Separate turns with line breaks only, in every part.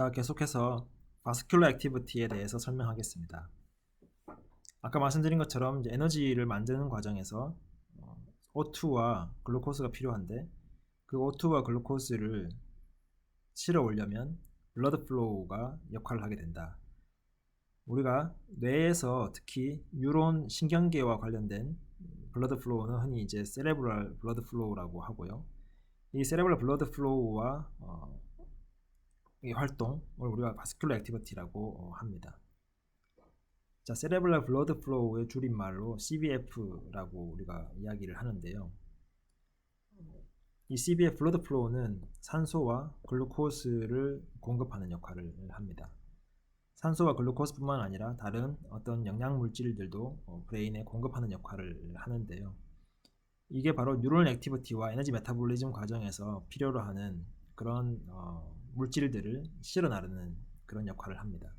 자, 계속해서 바스큘러 액티비티에 대해서 설명하겠습니다. 아까 말씀드린 것처럼 에너지를 만드는 과정에서 어, O2와 글루코스가 필요한데 그 O2와 글루코스를 실어 올려면 블러드 플로우가 역할을 하게 된다. 우리가 뇌에서 특히 뉴론 신경계와 관련된 블러드 플로우는 흔히 이제 세레브럴 블러드 플로우라고 하고요. 이 세레브럴 블러드 플로우와 어, 이 활동을 우리가 바스큘러 액티비티라고 어, 합니다. 자, 세레블라 블러드 플로우의 줄임말로 CBF라고 우리가 이야기를 하는데요. 이 CBF 블러드 플로우는 산소와 글루코스를 공급하는 역할을 합니다. 산소와 글루코스뿐만 아니라 다른 어떤 영양 물질들도 어, 브레인에 공급하는 역할을 하는데요. 이게 바로 뉴럴 액티비티와 에너지 메타볼리즘 과정에서 필요로 하는 그런 어, 물질들을 실어 나르는 그런 역할을 합니다.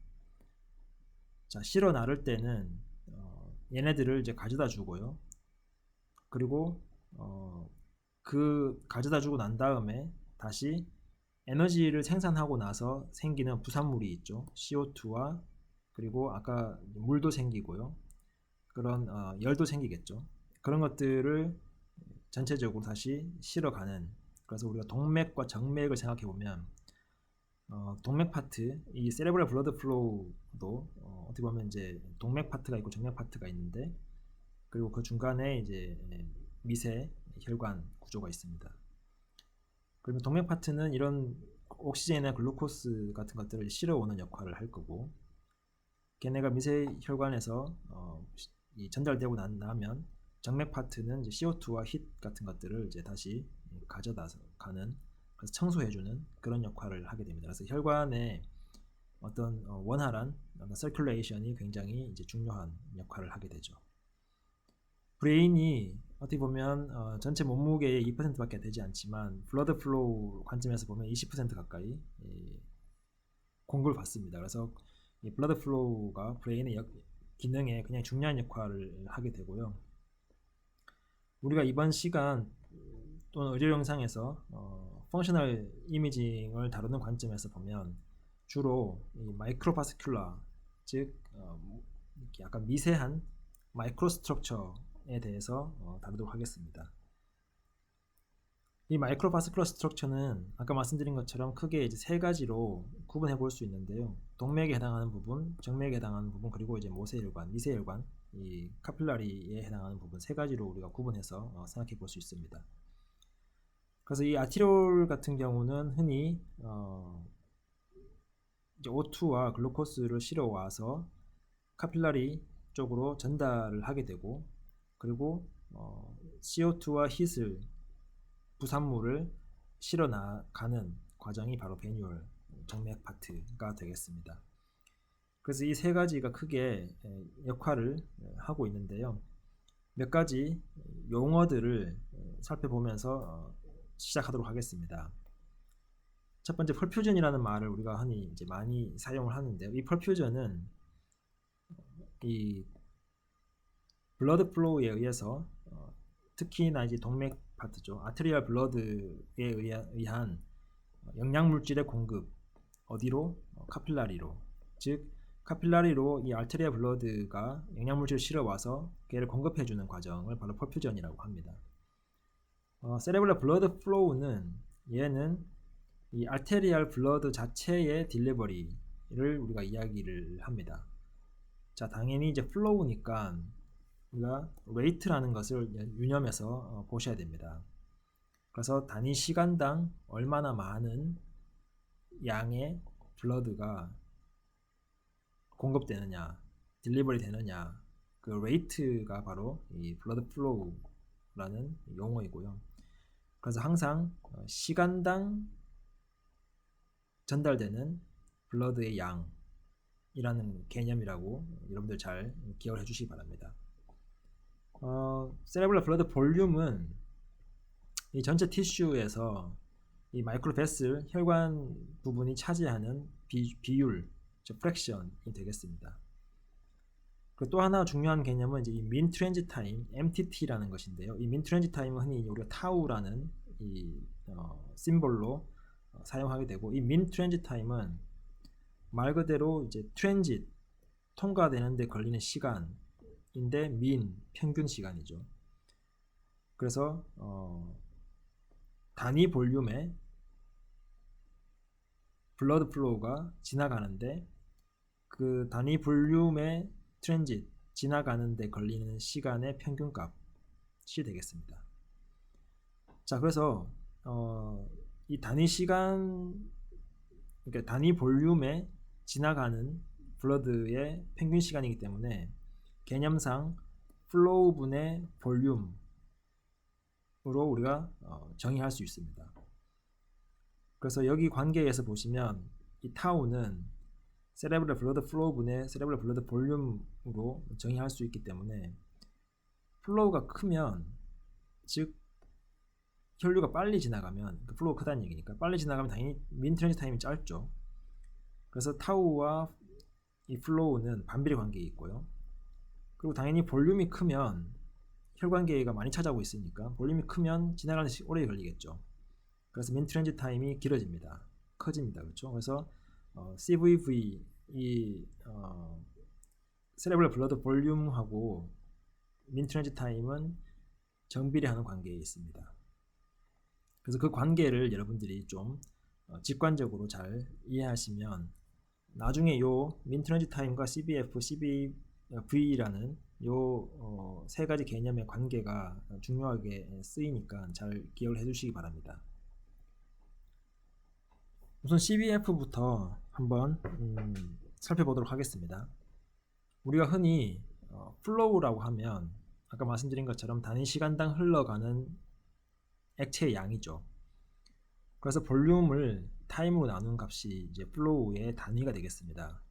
자, 실어 나를 때는 어, 얘네들을 이제 가져다 주고요. 그리고 어, 그 가져다 주고 난 다음에 다시 에너지를 생산하고 나서 생기는 부산물이 있죠. CO2와 그리고 아까 물도 생기고요. 그런 어, 열도 생기겠죠. 그런 것들을 전체적으로 다시 실어가는 그래서 우리가 동맥과 정맥을 생각해 보면 어, 동맥 파트, 이 세레브럴 블러드 플로우도 어, 떻게 보면 이제 동맥 파트가 있고 정맥 파트가 있는데 그리고 그 중간에 이제 미세 혈관 구조가 있습니다. 그러면 동맥 파트는 이런 옥시젠이나 글루코스 같은 것들을 실어오는 역할을 할 거고 걔네가 미세 혈관에서 어, 전달되고 난 나면 정맥 파트는 CO2와 힛 같은 것들을 이제 다시 가져다 가는 그래서 청소해주는 그런 역할을 하게 됩니다. 그래서 혈관의 어떤 어, 원활한 서큘레이션이 굉장히 이제 중요한 역할을 하게 되죠. 브레인이 어떻게 보면 어, 전체 몸무게의 2%밖에 되지 않지만 블러드 플로우 관점에서 보면 20% 가까이 예, 공급을 받습니다. 그래서 이 블러드 플로우가 브레인의 역, 기능에 굉장히 중요한 역할을 하게 되고요. 우리가 이번 시간 또는 의료 영상에서 어, 펑셔널 이미징을 다루는 관점에서 보면 주로 이 마이크로바스큘라 즉 어, 약간 미세한 마이크로 스트럭처에 대해서 어, 다루도록 하겠습니다. 이 마이크로바스큘러 스트럭처는 아까 말씀드린 것처럼 크게 이제 세 가지로 구분해 볼 수 있는데요. 동맥에 해당하는 부분, 정맥에 해당하는 부분, 그리고 이제 모세혈관, 미세혈관, 이 카필라리에 해당하는 부분 세 가지로 우리가 구분해서 어, 생각해 볼 수 있습니다. 그래서 이 아티롤 같은 경우는 흔히 어, 이제 O2와 글루코스를 실어 와서 카필라리 쪽으로 전달을 하게 되고 그리고 어, CO2와 힛을 부산물을 실어 나가는 과정이 바로 베뉴얼 정맥 파트가 되겠습니다. 그래서 이 세 가지가 크게 역할을 하고 있는데요. 몇 가지 용어들을 살펴보면서 어, 시작하도록 하겠습니다. 첫 번째 펄퓨전이라는 말을 우리가 흔히 이제 많이 사용을 하는데요. 이 펄퓨전은 이 블러드 플로우에 의해서 어, 특히나 이제 동맥 파트죠. 아트리얼 블러드에 의한 영양 물질의 공급 어디로 어, 카필라리로 즉 카필라리로 이 알테리아 블러드가 영양 물질을 실어 와서 걔를 공급해 주는 과정을 바로 펄퓨전이라고 합니다. 어, 세레블라 블러드 플로우는 얘는 이 알테리얼 블러드 자체의 딜리버리를 우리가 이야기를 합니다. 자, 당연히 이제 플로우니까 우리가 레이트라는 것을 유념해서 어, 보셔야 됩니다. 그래서 단위 시간당 얼마나 많은 양의 블러드가 공급되느냐, 딜리버리 되느냐, 그 레이트가 바로 이 블러드 플로우라는 용어이고요. 그래서 항상 어, 시간당 전달되는 블러드의 양이라는 개념이라고 여러분들 잘 기억을 해주시기 바랍니다. 어, 세레블라 블러드 볼륨은 이 전체 티슈에서 이 마이크로 베슬 혈관 부분이 차지하는 비, 비율, 즉 프랙션이 되겠습니다. 또 하나 중요한 개념은 이제 이민 트랜지 타임 (MTT라는) 것인데요. 이민 트랜지 타임은 흔히 우리가 타우라는 이 어, 심볼로 어, 사용하게 되고 이민 트랜지 타임은 말 그대로 이제 트랜짓 통과되는데 걸리는 시간인데 민 평균 시간이죠. 그래서 어, 단위 볼륨의 블러드 플로우가 지나가는데 그 단위 볼륨의 트랜짓 지나가는데 걸리는 시간의 평균값이 되겠습니다. 자, 그래서 어, 이 단위 시간 그러니까 단위 볼륨에 지나가는 블러드의 평균 시간이기 때문에 개념상 플로우 분의 볼륨으로 우리가 어, 정의할 수 있습니다. 그래서 여기 관계에서 보시면 이 타우는 세레브럴 블러드 플로우 분의 세레브럴 블러드 볼륨으로 정의할 수 있기 때문에 플로우가 크면 즉 혈류가 빨리 지나가면 그 플로우가 크다는 얘기니까 빨리 지나가면 당연히 민 트랜지 타임이 짧죠. 그래서 타우와 이 플로우는 반비례 관계에 있고요. 그리고 당연히 볼륨이 크면 혈관계가 많이 차지하고 있으니까 볼륨이 크면 지나가는 시간이 오래 걸리겠죠. 그래서 민 트랜지 타임이 길어집니다. 커집니다. 그렇죠? 그래서 어, CVV 이 어, 세레브럴 블러드 볼륨하고 민 트랜지 타임은 정비례하는 관계에 있습니다. 그래서 그 관계를 여러분들이 좀 어, 직관적으로 잘 이해하시면 나중에 요 민트런지 타임과 CBF, CBV라는 요세 어, 가지 개념의 관계가 중요하게 쓰이니까 잘 기억을 해주시기 바랍니다. 우선 CBF부터 한번 음, 살펴보도록 하겠습니다. 우리가 흔히 어, 플로우라고 하면 아까 말씀드린 것처럼 단위 시간당 흘러가는 액체의 양이죠. 그래서 볼륨을 타임으로 나눈 값이 이제 플로우의 단위가 되겠습니다.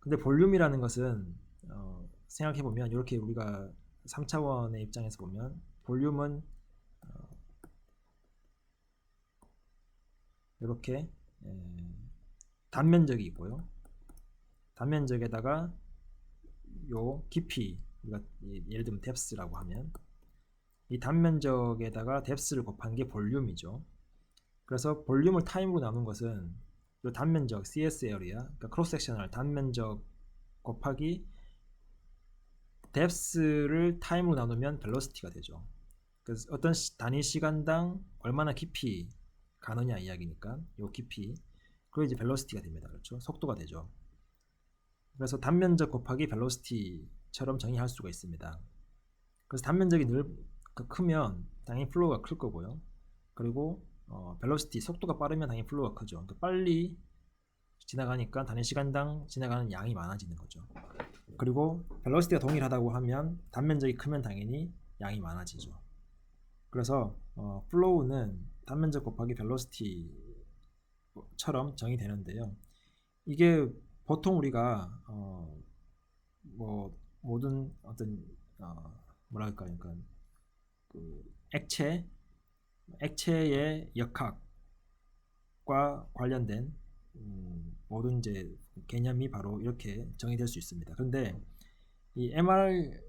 근데 볼륨이라는 것은 어, 생각해 보면 이렇게 우리가 3차원의 입장에서 보면 볼륨은 어, 이렇게 에, 단면적이 있고요. 단면적에다가 요 깊이 우리가 예를 들면 뎁스라고 하면 이 단면적에다가 뎁스를 곱한 게 볼륨이죠. 그래서 볼륨을 타임으로 나눈 것은 이 단면적 CS 에어리아, 그러니까 크로스 섹셔널 단면적 곱하기 뎁스를 타임으로 나누면 벨로시티가 되죠. 그래서 어떤 단위 시간당 얼마나 깊이 가느냐 이야기니까 요 깊이 그리고 이제 벨로시티가 됩니다. 그렇죠? 속도가 되죠. 그래서 단면적 곱하기 벨로시티처럼 정의할 수가 있습니다. 그래서 단면적이 늘그 크면 당연히 플로우가 클 거고요. 그리고 어, 벨로시티 속도가 빠르면 당연히 플로우가 크죠. 그러니까 빨리 지나가니까 단위 시간당 지나가는 양이 많아지는 거죠. 그리고 벨로시티가 동일하다고 하면 단면적이 크면 당연히 양이 많아지죠. 그래서 어, 플로우는 단면적 곱하기 벨로시티처럼 정의되는데요. 이게 보통 우리가 어, 뭐 모든 어떤 어, 뭐랄까 그러니까 그 액체 액체의 역학과 관련된 음, 모든 이제 개념이 바로 이렇게 정의될 수 있습니다. 그런데 이 MR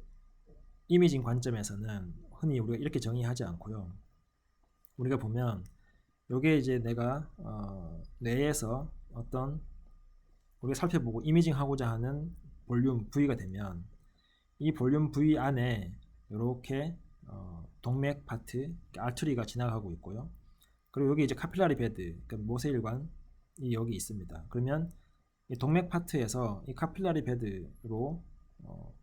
이미징 관점에서는 흔히 우리가 이렇게 정의하지 않고요. 우리가 보면 이게 이제 내가 어, 뇌에서 어떤 우리가 살펴보고 이미징하고자 하는 볼륨 부위가 되면 이 볼륨 부위 안에 이렇게 어, 동맥 파트 알트리가 지나가고 있고요. 그리고 여기 이제 카필라리 베드, 그러니까 모세일관이 여기 있습니다. 그러면 이 동맥 파트에서 이 카필라리 베드로 어,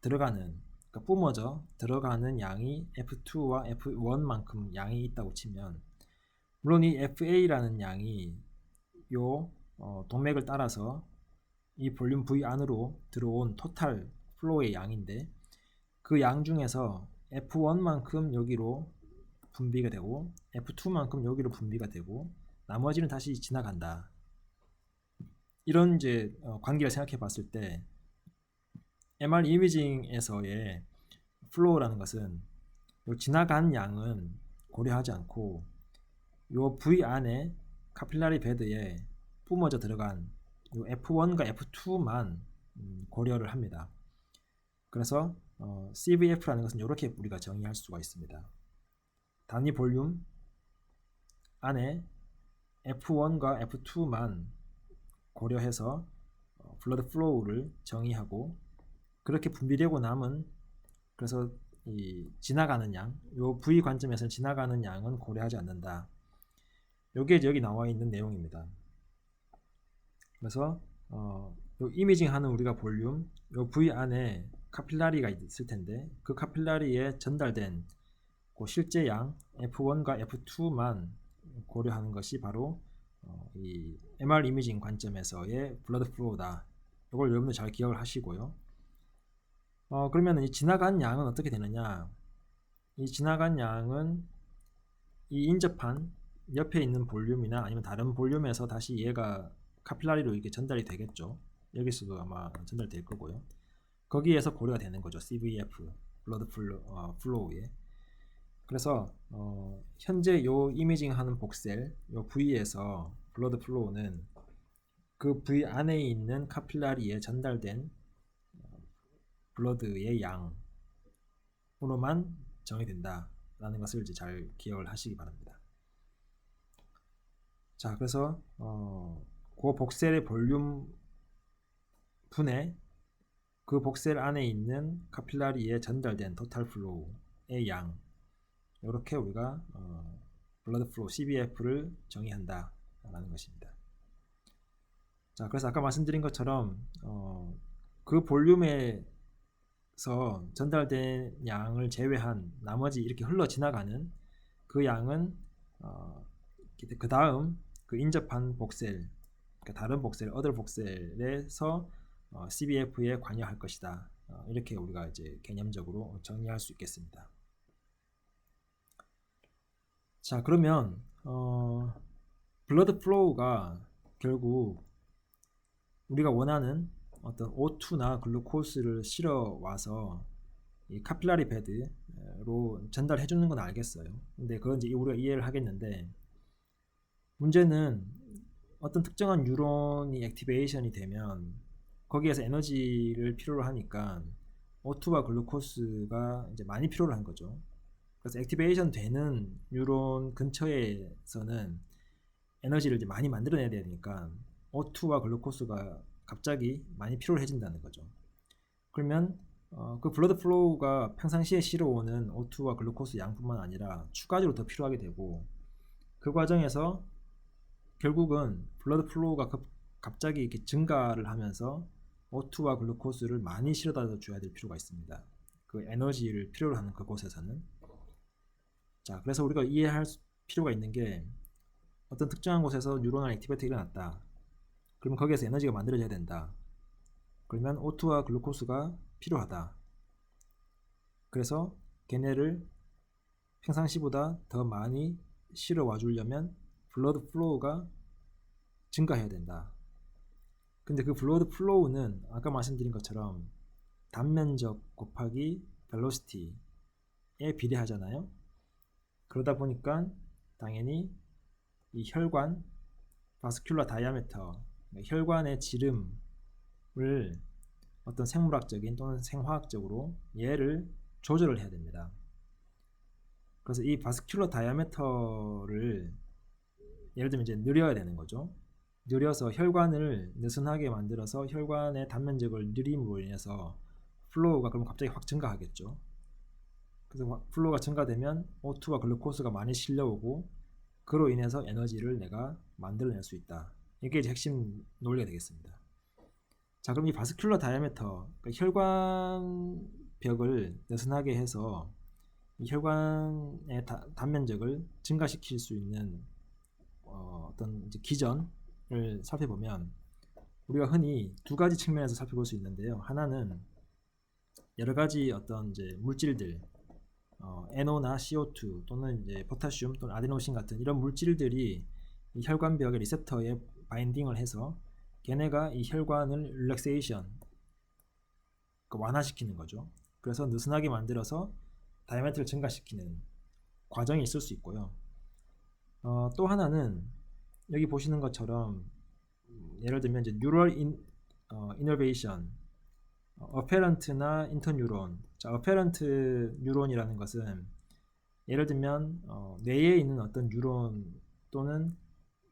들어가는 그러니까 뿜어져 들어가는 양이 F2와 F1만큼 양이 있다고 치면 물론 이 FA라는 양이 요 어, 동맥을 따라서 이 볼륨 V 안으로 들어온 토탈 플로우의 양인데 그 양 중에서 F1만큼 여기로 분비가 되고 F2만큼 여기로 분비가 되고 나머지는 다시 지나간다. 이런 이제 어, 관계를 생각해 봤을 때 MR 이미징에서의 플로우라는 것은 지나간 양은 고려하지 않고 요 V 안에 카필라리 베드에 뿜어져 들어간 요 F1과 F2만 음, 고려를 합니다. 그래서 어, CVF라는 것은 이렇게 우리가 정의할 수가 있습니다. 단위 볼륨 안에 F1과 F2만 고려해서 어, 블러드 플로우를 정의하고 그렇게 분비되고 남은 그래서 이 지나가는 양, 요 V 관점에서 지나가는 양은 고려하지 않는다. 요게 여기 나와 있는 내용입니다. 그래서 어, 요 이미징 하는 우리가 볼륨, 요 V 안에 카필라리가 있을 텐데 그 카필라리에 전달된 그 실제 양 F1과 F2만 고려하는 것이 바로 어, 이 MR 이미징 관점에서의 블러드 플로우다. 이걸 여러분들 잘 기억을 하시고요. 어, 그러면 이 지나간 양은 어떻게 되느냐? 이 지나간 양은 이 인접한 옆에 있는 볼륨이나 아니면 다른 볼륨에서 다시 얘가 카필라리로 이렇게 전달이 되겠죠. 여기서도 아마 전달될 거고요. 거기에서 고려가 되는 거죠. CVF, 블러드 플로, 어, 플로우에. 그래서 어, 현재 요 이미징 하는 복셀, 요 부위에서 블러드 플로우는 그 부위 안에 있는 카필라리에 전달된 어, 블러드의 양으로만 정의된다라는 것을 이제 잘 기억을 하시기 바랍니다. 자, 그래서 어, 그 복셀의 볼륨 분의 그 복셀 안에 있는 카필라리에 전달된 토탈 플로우의 양 이렇게 우리가 어, 블러드 플로우 CBF를 정의한다 라는 것입니다. 자 그래서 아까 말씀드린 것처럼 어, 그 볼륨에 서 전달된 양을 제외한 나머지 이렇게 흘러 지나가는 그 양은 어, 그 다음 그 인접한 복셀 그러니까 다른 복셀, 어들 복셀에서 어, CBF에 관여할 것이다. 어, 이렇게 우리가 이제 개념적으로 정리할 수 있겠습니다. 자 그러면 어, 블러드 플로우가 결국 우리가 원하는 어떤 O2나 글루코스를 실어 와서 이 카필라리 베드로 전달해 주는 건 알겠어요. 근데 그건 이제 우리가 이해를 하겠는데 문제는 어떤 특정한 뉴런이 액티베이션이 되면 거기에서 에너지를 필요로 하니까 O2와 글루코스가 이제 많이 필요로 한 거죠. 그래서 액티베이션 되는 뉴런 근처에서는 에너지를 이제 많이 만들어내야 되니까 O2와 글루코스가 갑자기 많이 필요해진다는 거죠. 그러면 어, 그 블러드 플로우가 평상시에 실어오는 O2와 글루코스 양뿐만 아니라 추가적으로 더 필요하게 되고 그 과정에서 결국은 블러드 플로우가 갑자기 이렇게 증가를 하면서 O2와 글루코스를 많이 실어다 줘야 될 필요가 있습니다. 그 에너지를 필요로 하는 그곳에서는 자 그래서 우리가 이해할 필요가 있는 게 어떤 특정한 곳에서 뉴런al 액티비티가 일어났다. 그러면 거기에서 에너지가 만들어져야 된다. 그러면 O2와 글루코스가 필요하다. 그래서 걔네를 평상시보다 더 많이 실어 와 주려면 블러드 플로우가 증가해야 된다. 근데 그 블러드 플로우는 아까 말씀드린 것처럼 단면적 곱하기 벨로시티에 비례하잖아요. 그러다 보니까 당연히 이 혈관 바스큘라 다이아메터 혈관의 지름을 어떤 생물학적인 또는 생화학적으로 얘를 조절을 해야 됩니다. 그래서 이 바스큘러 다이아메터를 예를 들면 이제 느려야 되는 거죠. 느려서 혈관을 느슨하게 만들어서 혈관의 단면적을 느림으로 인해서 플로우가 그럼 갑자기 확 증가하겠죠. 그래서 플로우가 증가되면 O2와 글루코스가 많이 실려오고 그로 인해서 에너지를 내가 만들어낼 수 있다. 이게 이제 핵심 논리가 되겠습니다. 자, 그럼 이 바스큘러 다이아메터, 그러니까 혈관 벽을 느슨하게 해서 혈관의 다, 단면적을 증가시킬 수 있는 어, 떤 기전을 살펴보면 우리가 흔히 두 가지 측면에서 살펴볼 수 있는데요. 하나는 여러 가지 어떤 이제 물질들, 어, NO나 CO2 또는 이제 포타슘 또는 아데노신 같은 이런 물질들이 이 혈관벽의 리셉터에 바인딩을 해서 걔네가 이 혈관을 릴렉세이션 그 완화시키는 거죠. 그래서 느슨하게 만들어서 다이아메트를 증가시키는 과정이 있을 수 있고요. 어, 또 하나는 여기 보시는 것처럼 예를 들면 이제 뉴럴 인 어, 이노베이션 어페런트나 인터뉴론 자 어페런트 뉴론이라는 것은 예를 들면 어, 뇌에 있는 어떤 뉴론 또는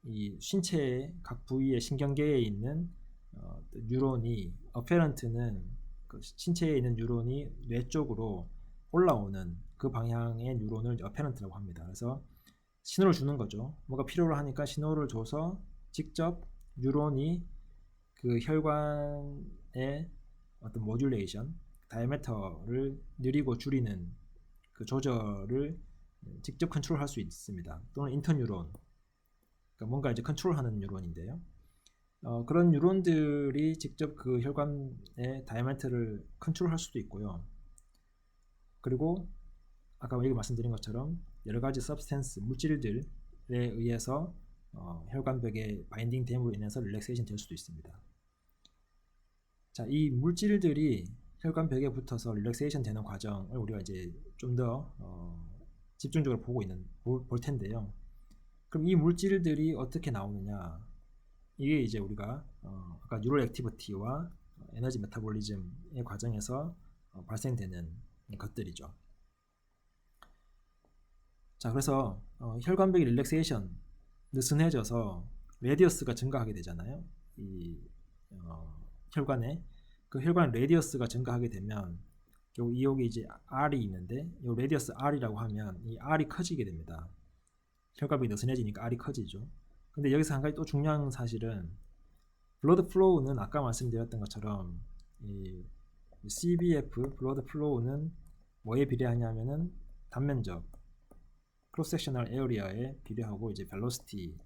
이 신체의 각 부위의 신경계에 있는 어, 뉴런이 어페런트는 그 신체에 있는 뉴런이 뇌 쪽으로 올라오는 그 방향의 뉴런을 어페런트라고 합니다. 그래서 신호를 주는 거죠. 뭐가 필요로 하니까 신호를 줘서 직접 뉴런이 그 혈관의 어떤 모듈레이션, 다이아메터를 느리고 줄이는 그 조절을 직접 컨트롤할 수 있습니다. 또는 인터뉴론, 그러니까 뭔가 이제 컨트롤하는 뉴런인데요. 어, 그런 뉴런들이 직접 그 혈관의 다이아메터를 컨트롤할 수도 있고요. 그리고 아까 여기 말씀드린 것처럼 여러 가지 서브스텐스 물질들에 의해서 어, 혈관벽에 바인딩 됨으로 인해서 릴렉세이션 될 수도 있습니다. 자, 이 물질들이 혈관벽에 붙어서 릴렉세이션 되는 과정을 우리가 이제 좀더 어, 집중적으로 보고 있는 볼, 볼 텐데요. 그럼 이 물질들이 어떻게 나오느냐? 이게 이제 우리가 어, 아까 뉴럴 액티비티와 에너지 메타볼리즘의 과정에서 어, 발생되는 것들이죠. 자, 그래서 어, 혈관벽이 릴렉세이션 느슨해져서 레디어스가 증가하게 되잖아요. 이 어, 혈관에 그 혈관 레디어스가 증가하게 되면 요 이쪽에 이제 R이 있는데 요 레디어스 R이라고 하면 이 R이 커지게 됩니다. 혈관벽이 느슨해지니까 R이 커지죠. 근데 여기서 한 가지 또 중요한 사실은 블러드 플로우는 아까 말씀드렸던 것처럼 이 CBF 블러드 플로우는 뭐에 비례하냐면은 단면적 크로스 섹셔널 에어리어에 비례하고 이제 벨로시티에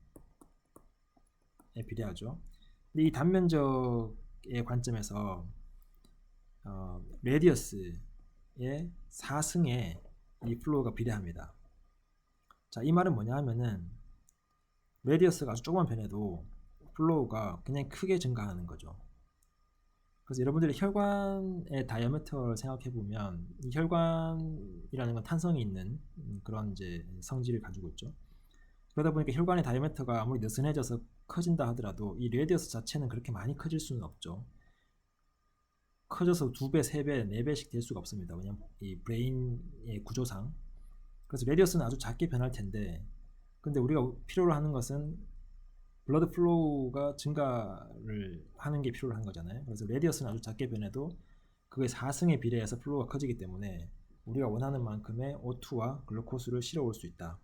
비례하죠. 근데 이 단면적의 관점에서 어, 레디어스의 4승에 이 플로우가 비례합니다. 자, 이 말은 뭐냐 하면은 레디어스가 아주 조그만 편에도 플로우가 굉장히 크게 증가하는 거죠. 그래서 여러분들이 혈관의 다이아메터를 생각해 보면 이 혈관이라는 건 탄성이 있는 그런 이제 성질을 가지고 있죠. 그러다 보니까 혈관의 다이아메터가 아무리 느슨해져서 커진다 하더라도 이 레디어스 자체는 그렇게 많이 커질 수는 없죠. 커져서 두 배, 세 배, 네 배씩 될 수가 없습니다. 왜냐면 이 브레인의 구조상. 그래서 레디어스는 아주 작게 변할 텐데, 근데 우리가 필요로 하는 것은 블러드 플로우가 증가를 하는 게 필요로 한 거잖아요. 그래서 레디어스는 아주 작게 변해도 그게 4승에 비례해서 플로우가 커지기 때문에 우리가 원하는 만큼의 O2와 글루코스를 실어올 수 있다.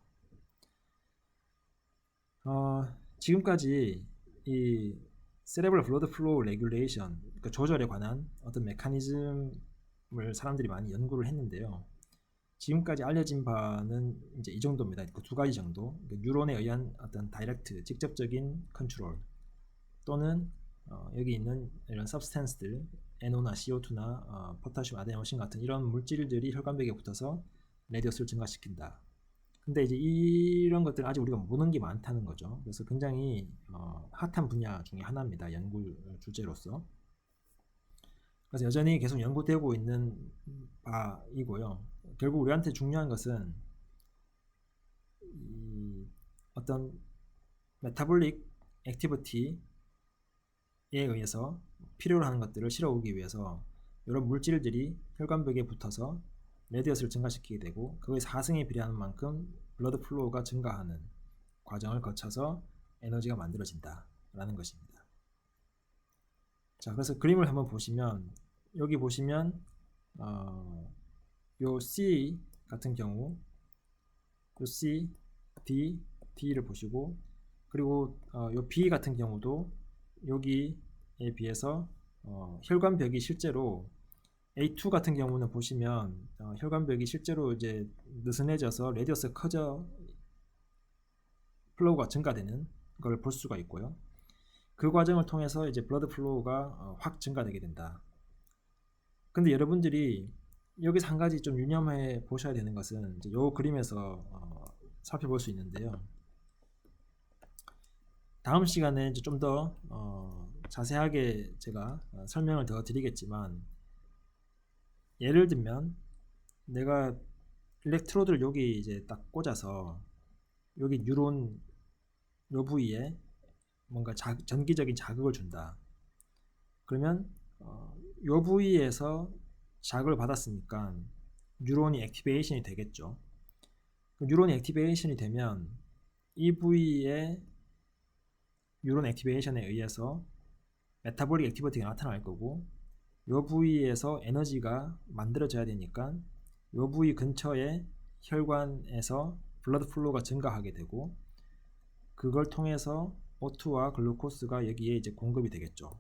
어, 지금까지 이 세레블 블러드 플로우 레귤레이션 그 조절에 관한 어떤 메커니즘을 사람들이 많이 연구를 했는데요. 지금까지 알려진 바는 이제 이 정도입니다. 그 두 가지 정도. 그 뉴런에 의한 어떤 다이렉트, 직접적인 컨트롤 또는 어, 여기 있는 이런 서브스텐스들, NO나 CO2나 어, 포타슘, 아데노신 같은 이런 물질들이 혈관벽에 붙어서 레디어스를 증가시킨다. 근데 이제 이런 것들은 아직 우리가 모르는 게 많다는 거죠. 그래서 굉장히 어, 핫한 분야 중에 하나입니다. 연구 주제로서. 그래서 여전히 계속 연구되고 있는 바이고요. 결국 우리한테 중요한 것은 어떤 메타볼릭 액티비티에 의해서 필요로 하는 것들을 실어오기 위해서 이런 물질들이 혈관벽에 붙어서 레디어스를 증가시키게 되고 그의 4승에 비례하는 만큼 블러드 플로우가 증가하는 과정을 거쳐서 에너지가 만들어진다 라는 것입니다. 자 그래서 그림을 한번 보시면 여기 보시면 어, 요 C 같은 경우 요 C, D, D를 보시고 그리고 어, 요 B 같은 경우도 여기에 비해서 어, 혈관벽이 실제로 A2 같은 경우는 보시면 어, 혈관벽이 실제로 이제 느슨해져서 레디어스 커져 플로우가 증가되는 걸 볼 수가 있고요. 그 과정을 통해서 이제 블러드 플로우가 어, 확 증가되게 된다. 근데 여러분들이 여기서 한 가지 좀 유념해 보셔야 되는 것은 이제 요 그림에서 어, 살펴볼 수 있는데요. 다음 시간에 좀더 어, 자세하게 제가 어, 설명을 더 드리겠지만 예를 들면 내가 일렉트로드를 여기 이제 딱 꽂아서 여기 뉴론 요 부위에 뭔가 자, 전기적인 자극을 준다. 그러면 어, 요 부위에서 자극을 받았으니까 뉴런이 액티베이션이 되겠죠. 뉴런이 액티베이션이 되면 이 부위에 뉴런 액티베이션에 의해서 메타볼릭 액티비티가 나타날 거고 요 부위에서 에너지가 만들어져야 되니까 요 부위 근처에 혈관에서 블러드 플로우가 증가하게 되고 그걸 통해서 O2와 글루코스가 여기에 이제 공급이 되겠죠.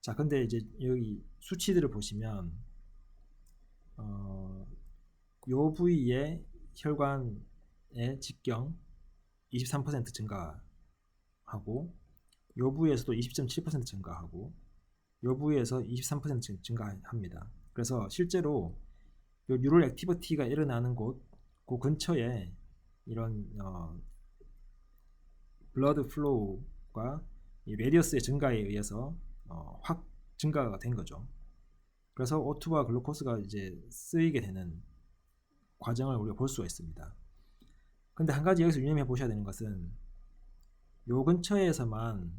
자, 근데 이제 여기 수치들을 보시면 어, 요 부위에 혈관의 직경 23% 증가하고 요 부위에서도 20.7% 증가하고 요 부위에서 23% 증가합니다. 그래서 실제로 요 뉴럴 액티비티가 일어나는 곳, 그 근처에 이런 어, 블러드 플로우가 이 레디어스의 증가에 의해서 어, 확 증가가 된 거죠. 그래서 O2와 글루코스가 이제 쓰이게 되는 과정을 우리가 볼 수가 있습니다. 근데 한 가지 여기서 유념해 보셔야 되는 것은 요 근처에서만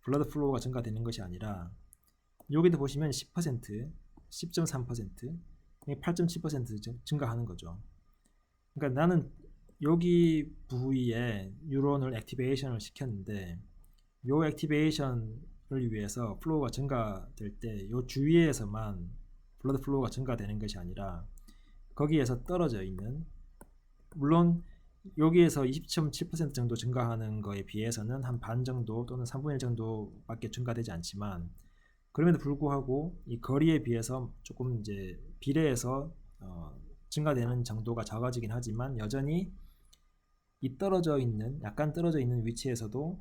블러드 플로우가 증가되는 것이 아니라 여기도 보시면 10%, 10.3%, 8.7% 증가하는 거죠. 그러니까 나는 여기 부위에 뉴런을 액티베이션을 시켰는데 요 액티베이션 을 위해서 플로우가 증가될 때요 주위에서만 블러드 플로우가 증가되는 것이 아니라 거기에서 떨어져 있는 물론 여기에서 20.7% 정도 증가하는 거에 비해서는 한 반 정도 또는 3분의 1 정도밖에 증가되지 않지만 그럼에도 불구하고 이 거리에 비해서 조금 이제 비례해서 어, 증가되는 정도가 적어지긴 하지만 여전히 이 떨어져 있는 약간 떨어져 있는 위치에서도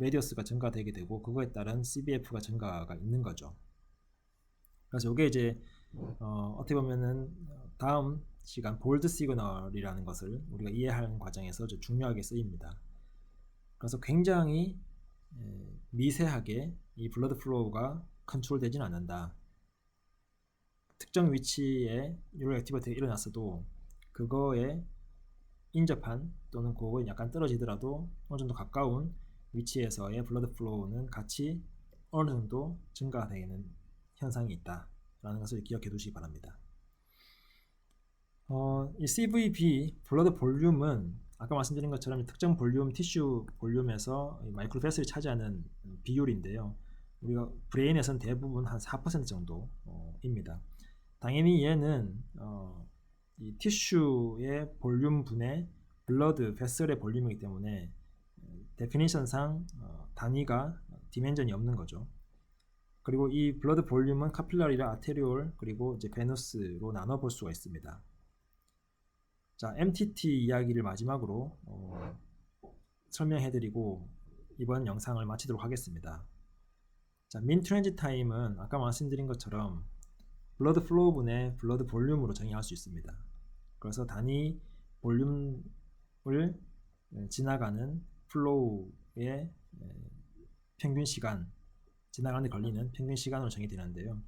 레디어스가 증가되게 되고 그거에 따른 CBF가 증가가 있는 거죠. 그래서 이게 이제 어, 어떻게 보면은 다음 시간 볼드 시그널이라는 것을 우리가 이해하는 과정에서 중요하게 쓰입니다. 그래서 굉장히 미세하게 이 블러드 플로우가 컨트롤되지는 않는다. 특정 위치에 뉴럴 액티비티가 일어났어도 그거에 인접한 또는 그거에 약간 떨어지더라도 어느 정도 가까운 위치에서의 블러드 플로우는 같이 어느 정도 증가되는 현상이 있다라는 것을 기억해 두시기 바랍니다. 어, 이 CVB 블러드 볼륨은 아까 말씀드린 것처럼 특정 볼륨 티슈 볼륨에서 마이크로 베슬이 차지하는 비율인데요. 우리가 브레인에서는 대부분 한 4% 정도입니다. 당연히 얘는 어, 이 티슈의 볼륨 분의 블러드 베슬의 볼륨이기 때문에 데피니션상 어, 단위가 디멘전이 없는 거죠. 그리고 이 블러드 볼륨은 카필라리라 아테리올 그리고 이제 베너스로 나눠 볼 수가 있습니다. 자, MTT 이야기를 마지막으로 어, 설명해 드리고 이번 영상을 마치도록 하겠습니다. 자, 민 트랜지 타임은 아까 말씀드린 것처럼 블러드 플로우 분의 블러드 볼륨으로 정의할 수 있습니다. 그래서 단위 볼륨을 지나가는 플로우의 평균 시간, 지나가는 데 걸리는 평균 시간으로 정의되는데요.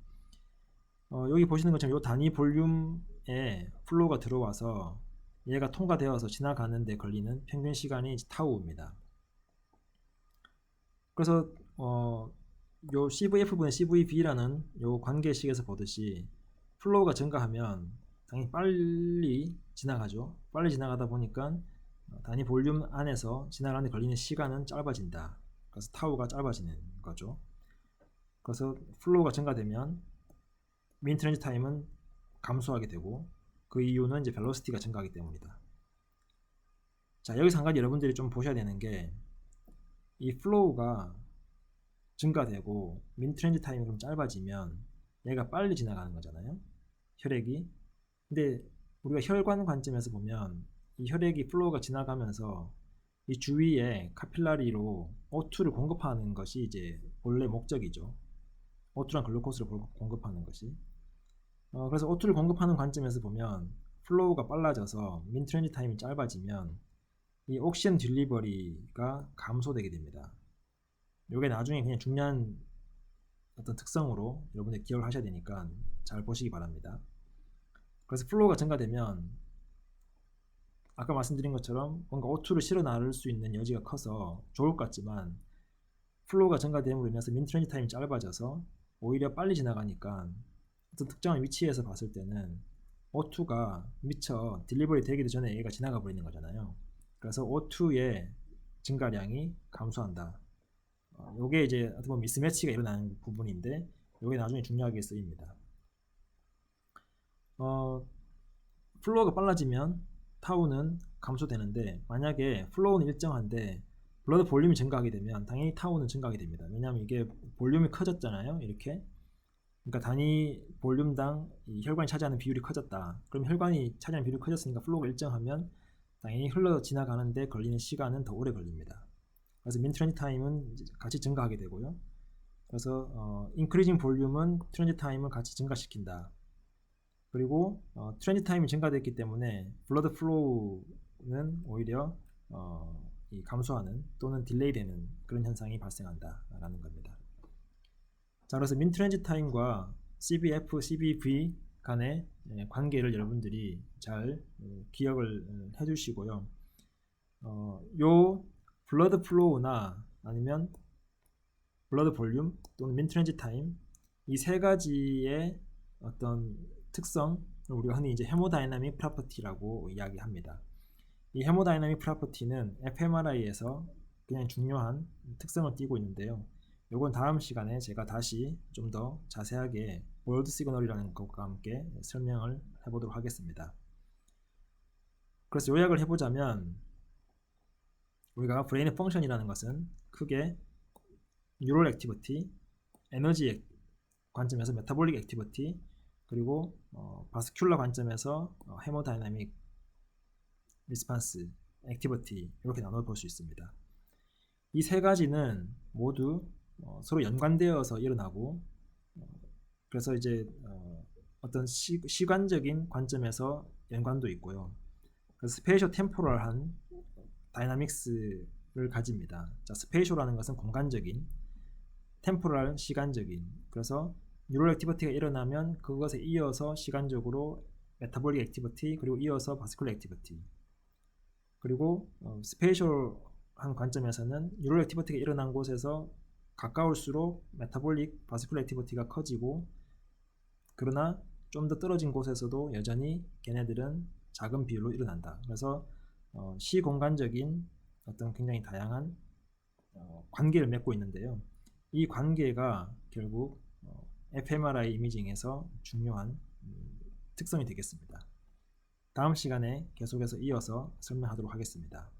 어, 여기 보시는 것처럼 이 단위 볼륨에 플로우가 들어와서 얘가 통과되어서 지나가는 데 걸리는 평균 시간이 타우입니다. 그래서 어, 요 CVF분의 CVB라는 요 관계식에서 보듯이 플로우가 증가하면 당연히 빨리 지나가죠. 빨리 지나가다 보니까 단위 볼륨 안에서 지나가는 데 걸리는 시간은 짧아진다. 그래서 타우가 짧아지는 거죠. 그래서 플로우가 증가되면 민 트랜지 타임은 감소하게 되고 그 이유는 이제 벨로시티가 증가하기 때문이다. 자, 여기서 한 가지 여러분들이 좀 보셔야 되는 게 이 플로우가 증가되고 민 트랜지 타임이 좀 짧아지면 얘가 빨리 지나가는 거잖아요. 혈액이. 근데 우리가 혈관 관점에서 보면 이 혈액이 플로우가 지나가면서 이 주위에 카필라리로 O2를 공급하는 것이 이제 원래 목적이죠. O2랑 글루코스를 공급하는 것이. 어, 그래서 O2를 공급하는 관점에서 보면 플로우가 빨라져서 민 트랜지 타임이 짧아지면 이 옥시전 딜리버리가 감소되게 됩니다. 이게 나중에 그냥 중요한 어떤 특성으로 여러분들 기억을 하셔야 되니까 잘 보시기 바랍니다. 그래서 플로우가 증가되면 아까 말씀드린 것처럼 뭔가 O2를 실어 나를 수 있는 여지가 커서 좋을 것 같지만 플로우가 증가됨으로 인해서 민 트랜지 타임이 짧아져서 오히려 빨리 지나가니까 어떤 특정한 위치에서 봤을 때는 O2가 미처 딜리버리 되기도 전에 얘가 지나가 버리는 거잖아요. 그래서 O2의 증가량이 감소한다. 어, 요게 이제 어떻게 보면 미스매치가 일어나는 부분인데 요게 나중에 중요하게 쓰입니다. 어, 플로우가 빨라지면 타우는 감소되는데 만약에 플로우는 일정한데 블러드 볼륨이 증가하게 되면 당연히 타우는 증가하게 됩니다. 왜냐하면 이게 볼륨이 커졌잖아요. 이렇게 그러니까 단위 볼륨당 이 혈관이 차지하는 비율이 커졌다. 그럼 혈관이 차지하는 비율이 커졌으니까 플로우가 일정하면 당연히 흘러 지나가는데 걸리는 시간은 더 오래 걸립니다. 그래서 민 트랜지 타임은 같이 증가하게 되고요. 그래서 어, 인크리징 볼륨은 트랜지 타임을 같이 증가시킨다. 그리고 어, 트랜지 타임이 증가됐기 때문에 블러드 플로우는 오히려 어, 이 감소하는 또는 딜레이되는 그런 현상이 발생한다라는 겁니다. 자, 그래서 민 트랜지 타임과 CBF, CBV 간의 예, 관계를 여러분들이 잘 어, 기억을 어, 해주시고요. 어, 요 블러드 플로우나 아니면 블러드 볼륨 또는 민 트랜지 타임 이 세 가지의 어떤 특성 우리가 흔히 이제 헤모다이나믹 프로퍼티라고 이야기합니다. 이 헤모다이나믹 프로퍼티는 fMRI에서 그냥 중요한 특성을 띠고 있는데요. 요건 다음 시간에 제가 다시 좀 더 자세하게 월드 시그널이라는 것과 함께 설명을 해보도록 하겠습니다. 그래서 요약을 해보자면 우리가 브레인의 펑션이라는 것은 크게 뉴럴 액티비티, 에너지 관점에서 메타볼릭 액티비티, 그리고 어, 바스큘러 관점에서 어, 헤모다이나믹 리스판스, 액티비티 이렇게 나눠 볼 수 있습니다. 이 세 가지는 모두 어, 서로 연관되어서 일어나고 어, 그래서 이제 어, 떤 시, 시관적인 관점에서 연관도 있고요. 스페이셜 템포럴한 다이나믹스를 가집니다. 자, 스페이셜라는 것은 공간적인, 템포럴 시간적인. 그래서 뉴럴 액티비티가 일어나면 그것에 이어서 시간적으로 메타볼릭 액티비티 그리고 이어서 바스쿨러 액티비티. 그리고 어, 스페이셜한 관점에서는 뉴럴 액티비티가 일어난 곳에서 가까울수록 메타볼릭 바스쿨러 액티비티가 커지고 그러나 좀 더 떨어진 곳에서도 여전히 걔네들은 작은 비율로 일어난다. 그래서 어, 시공간적인 어떤 굉장히 다양한 어, 관계를 맺고 있는데요. 이 관계가 결국 어, fMRI 이미징에서 중요한 음, 특성이 되겠습니다. 다음 시간에 계속해서 이어서 설명하도록 하겠습니다.